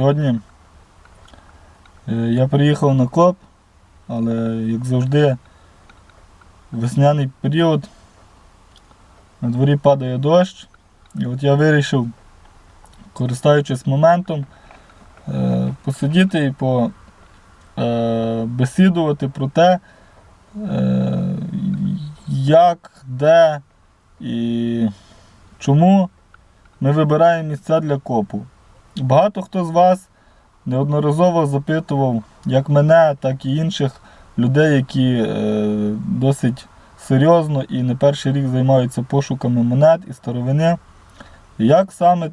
Сьогодні е, я приїхав на коп, але як завжди, весняний період, на дворі падає дощ. І от я вирішив, користуючись моментом, е, посидіти і побесідувати про те, е, як, де і чому ми вибираємо місця для копу. Багато хто з вас неодноразово запитував як мене, так і інших людей, які е, досить серйозно і не перший рік займаються пошуками монет і старовини. Як саме е,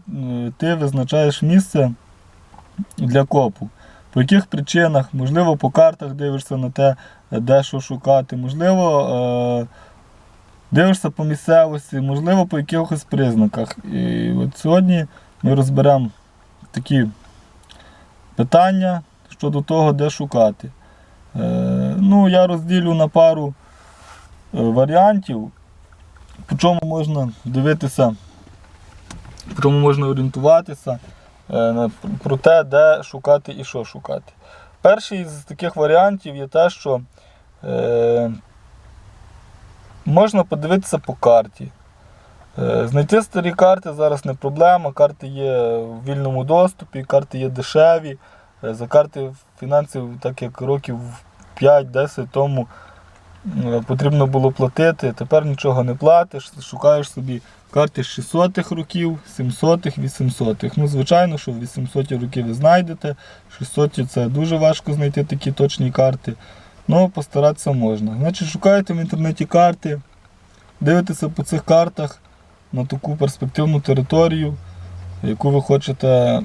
ти визначаєш місце для копу? По яких причинах? Можливо, по картах дивишся на те, де що шукати, можливо, е, дивишся по місцевості, можливо, по якихось признаках. І от сьогодні ми розберемо такі питання щодо того, де шукати. Е, ну, я розділю на пару е, варіантів, по чому можна дивитися, по чому можна орієнтуватися е, про те, де шукати і що шукати. Перший з таких варіантів є те, що можна подивитися по карті. Е, Знайти старі карти зараз не проблема. Карти є в вільному доступі, карти є дешеві. Е, За карти фінансів, так як років 5-10 тому е, потрібно було платити. Тепер нічого не платиш, шукаєш собі карти 600-х років, 700-х, 800-х. Ну, звичайно, що в 800-ті роки ви знайдете. 600-ті це дуже важко знайти такі точні карти. Ну, постаратися можна. Значить, шукаєте в інтернеті карти, дивитеся по цих картах на таку перспективну територію, яку ви хочете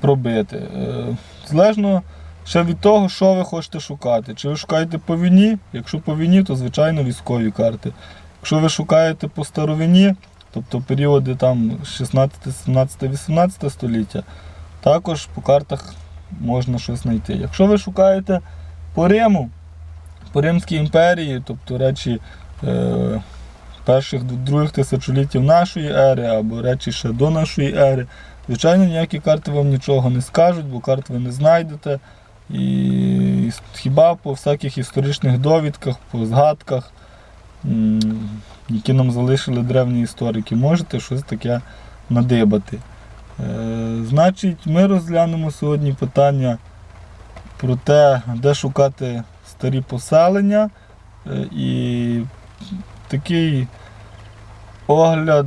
пробити. Е, Залежно ще від того, що ви хочете шукати. Чи ви шукаєте по війні? Якщо по війні, то звичайно військові карти. Якщо ви шукаєте по старовині, тобто періоди там 16, 17, 18 століття, також по картах можна щось знайти. Якщо ви шукаєте по Риму, по Римській імперії, тобто речі е, перших других тисячоліттів нашої ери або речі ще до нашої ери, звичайно, ніякі карти вам нічого не скажуть, бо карт ви не знайдете. І хіба по всяких історичних довідках, по згадках, які нам залишили древні історики, можете щось таке надибати. Е, значить, ми розглянемо сьогодні питання про те, де шукати старі поселення. Е, і такий огляд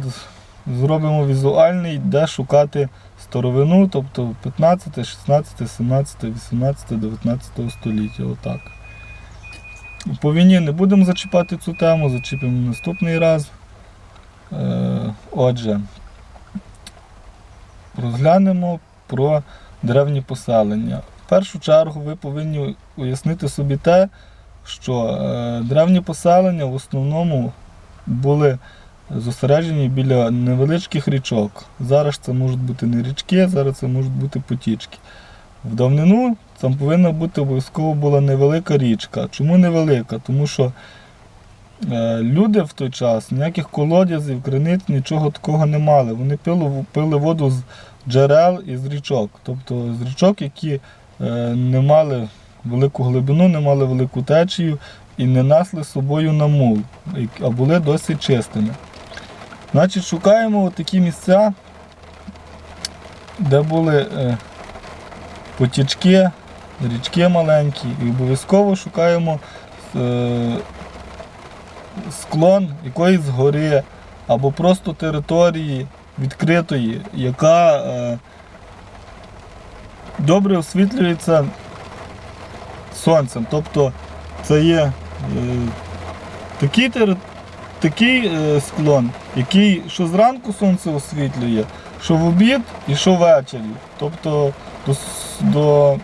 зробимо візуальний, де шукати старовину, тобто 15, 16, 17, 18, 19 століття. Отак. По війні не будемо зачіпати цю тему, зачіпимо наступний раз. Е, Отже, розглянемо про древні поселення. В першу чергу ви повинні уяснити собі те, що е, древні поселення в основному були зосереджені біля невеличких річок. Зараз це можуть бути не річки, зараз це можуть бути потічки. В давнину там повинна бути обов'язково була невелика річка. Чому невелика? Тому що е, люди в той час ніяких колодязів, криниць, нічого такого не мали. Вони пили, пили воду з джерел і з річок. Тобто з річок, які е, не мали велику глибину, не мали велику течію і не несли з собою намул, а були досить чистими. Значить, шукаємо такі місця, де були е, потічки, річки маленькі, і обов'язково шукаємо е, склон якоїсь гори або просто території відкритої, яка е, добре освітлюється сонцем. Тобто це є е, такий, такий е, склон, який що зранку сонце освітлює, що в обід і що ввечері. Тобто до, до...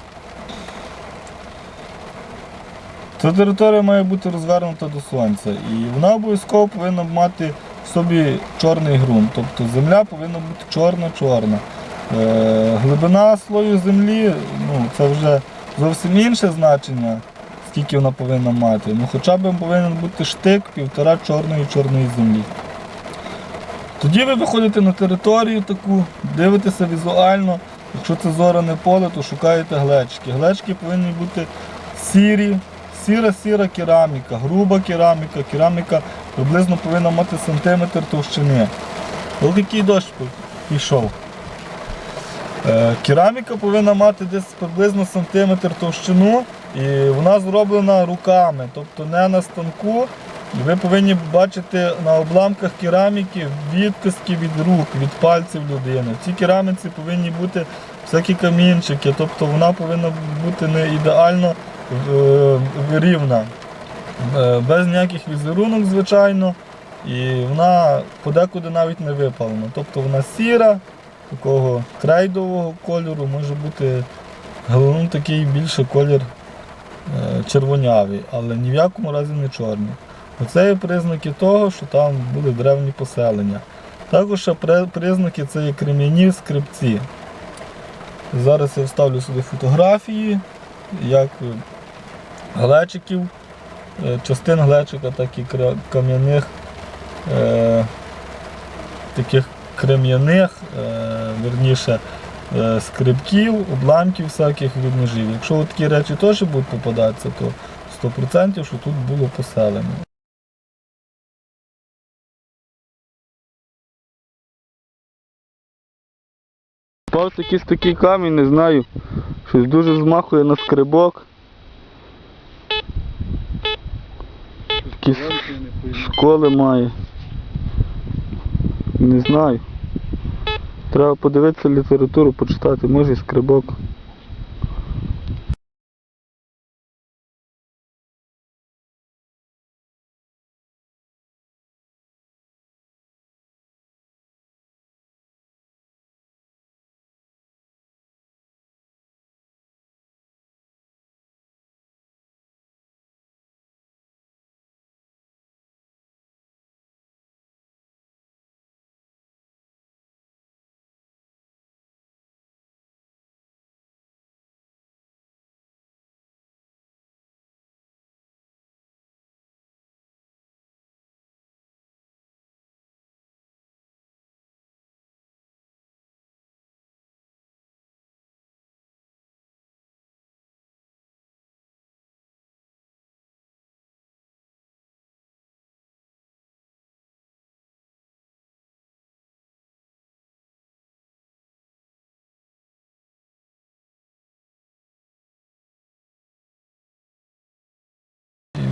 ця територія має бути розвернута до сонця. І вона обов'язково повинна мати в собі чорний ґрунт. Тобто земля повинна бути чорна-чорна. Е, глибина слою землі ну, це вже зовсім інше значення, скільки вона повинна мати. Ну, хоча б повинен бути штик півтора чорної чорної землі. Тоді ви виходите на територію таку, дивитеся візуально, Якщо це зоране поле, то шукаєте глечики. Глечики повинні бути сірі, сіра-сіра кераміка, груба кераміка, кераміка приблизно повинна мати сантиметр товщини. Який дощ пішов. Е, Кераміка повинна мати десь приблизно сантиметр товщину і вона зроблена руками, тобто не на станку. Ви повинні бачити на обламках кераміки відтиски від рук, від пальців людини. В цій кераміці повинні бути всякі камінчики, тобто вона повинна бути не ідеально е, рівна, Е, без ніяких візерунок, звичайно. І вона подекуди навіть не випалена. Тобто вона сіра, такого крейдового кольору, може бути головний такий більше колір е, червонявий, але ні в якому разі не чорний. Оце є признаки того, що там були древні поселення. Також ще признаки це є крем'яні скрипці. Зараз я вставлю сюди фотографії, як е, глечиків, е, частин глечика, так і кам'яних, е, таких крем'яних, е, верніше, е, скрипків, обламків всяких від ножів. Якщо от такі речі теж будуть попадатися, то 100% що тут було поселення. Попався якийсь такий камінь, не знаю. Щось дуже змахує на скрибок. Якісь школи має. Не знаю. Треба подивитися літературу, почитати, може і скрибок.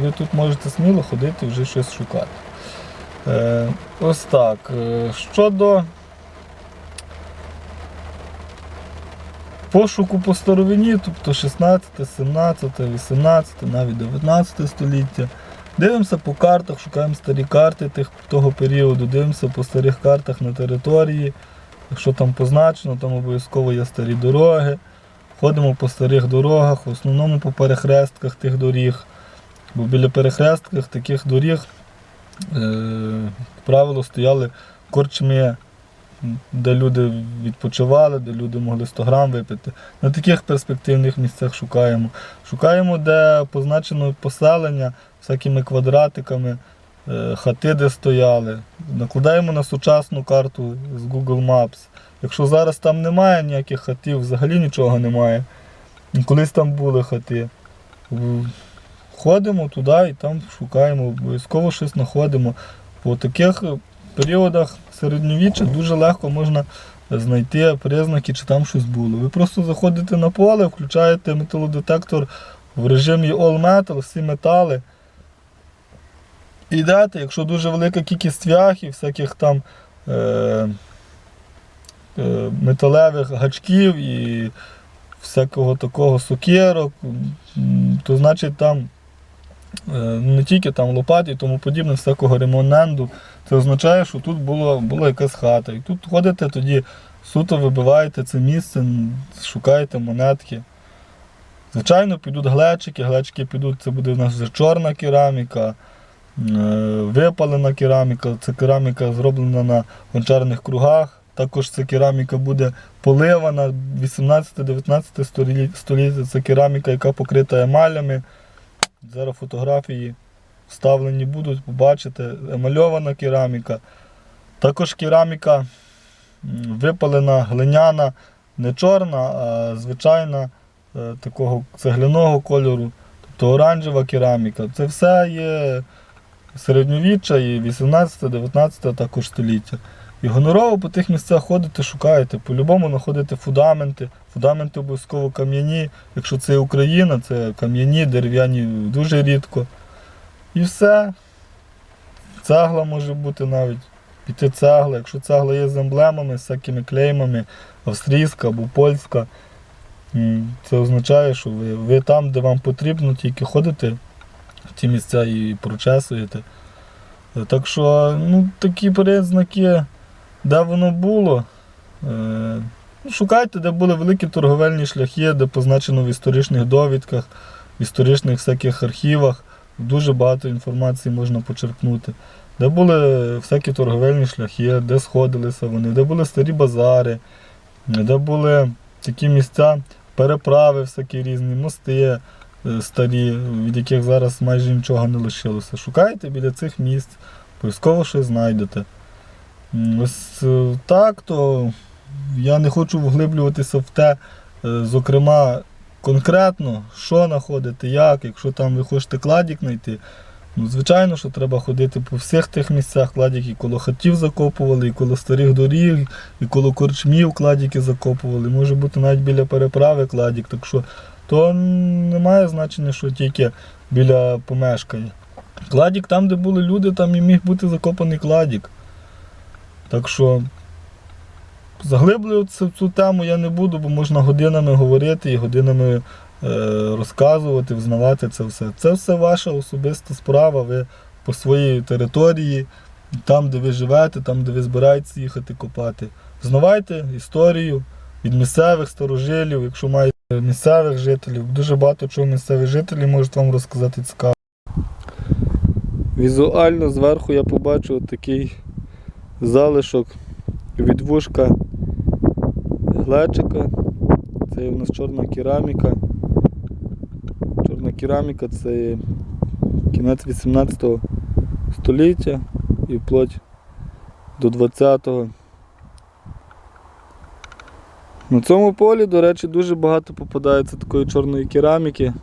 Ви тут можете сміло ходити вже щось шукати. Е, ось так. Е, щодо пошуку по старовині, тобто 16, 17, 18, навіть 19 століття. Дивимося по картах, шукаємо старі карти тих, того періоду, дивимося по старих картах на території. Якщо там позначено, там обов'язково є старі дороги. Ходимо по старих дорогах, в основному по перехрестках тих доріг. Бо біля перехрестках таких доріг, е, як правило, стояли корчми, де люди відпочивали, де люди могли 100 грам випити. На таких перспективних місцях шукаємо. Шукаємо, де позначено поселення всякими квадратиками, е, хати, де стояли. Накладаємо на сучасну карту з Google Maps. Якщо зараз там немає ніяких хатів, взагалі нічого немає. Колись там були хати. Ходимо туди і там шукаємо, обов'язково щось знаходимо. По таких е, періодах середньовіччя дуже легко можна знайти признаки, чи там щось було. Ви просто заходите на поле, включаєте металодетектор в режимі All Metal, всі метали. Йдете, якщо дуже велика кількість цвяхів, всяких там е, е, металевих гачків і всякого такого сокирок, то значить там не тільки там лопат і тому подібне, всякого ремоненду. Це означає, що тут було, була якась хата. І тут ходите, тоді суто вибиваєте це місце, шукаєте монетки. Звичайно, підуть глечики, глечики підуть, це буде в нас вже чорна кераміка, е, випалена кераміка, це кераміка зроблена на гончарних кругах. Також ця кераміка буде поливана 18-19 століття. Це кераміка, яка покрита емалями. Зараз фотографії вставлені будуть, побачите, емальована кераміка. Також кераміка випалена, глиняна не чорна, а звичайна е, такого цегляного кольору, тобто оранжева кераміка. Це все є середньовіччя і 18-19 також століття. І гонорово по тих місцях ходите, шукаєте. По-любому знаходите фундаменти. Фундаменти обов'язково кам'яні. Якщо це Україна, це кам'яні, дерев'яні дуже рідко. І все. Цегла може бути навіть. Піти цегла. Якщо цегла є з емблемами, з всякими клеймами, австрійська або польська, це означає, що ви, ви там, де вам потрібно, тільки ходите в ті місця і прочесуєте. Так що, ну, такі признаки, де воно було. Е, ну, шукайте, де були великі торговельні шляхи, де позначено в історичних довідках, в історичних всяких архівах. Дуже багато інформації можна почерпнути. Де були всякі торговельні шляхи, де сходилися вони, де були старі базари, де були такі місця, переправи всякі різні, мости е, старі, від яких зараз майже нічого не лишилося. Шукайте біля цих місць, обов'язково щось знайдете. Ось е, так, то я не хочу вглиблюватися в те, е, зокрема, конкретно, що знаходити, як, якщо там ви хочете кладік знайти. Ну, звичайно, що треба ходити по всіх тих місцях, кладіки коло хатів закопували, і коло старих доріг, і коло корчмів кладіки закопували. Може бути навіть біля переправи кладік. Так що то не має значення, що тільки біля помешкання. Кладік там, де були люди, там і міг бути закопаний кладік. Так що заглиблюватися в цю тему я не буду, бо можна годинами говорити і годинами е, розказувати, взнавати це все. Це все ваша особиста справа. Ви по своїй території, там, де ви живете, там, де ви збираєтесь їхати копати. Взнавайте історію від місцевих старожилів, якщо маєте місцевих жителів. Дуже багато чого місцеві жителі можуть вам розказати цікаво. Візуально зверху я побачу такий залишок від вушка глечика. Це у нас чорна кераміка. Чорна кераміка це кінець 18 століття і вплоть до 20-го. На цьому полі, до речі, дуже багато попадається такої чорної кераміки.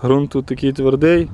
Грунт тут такий твердий.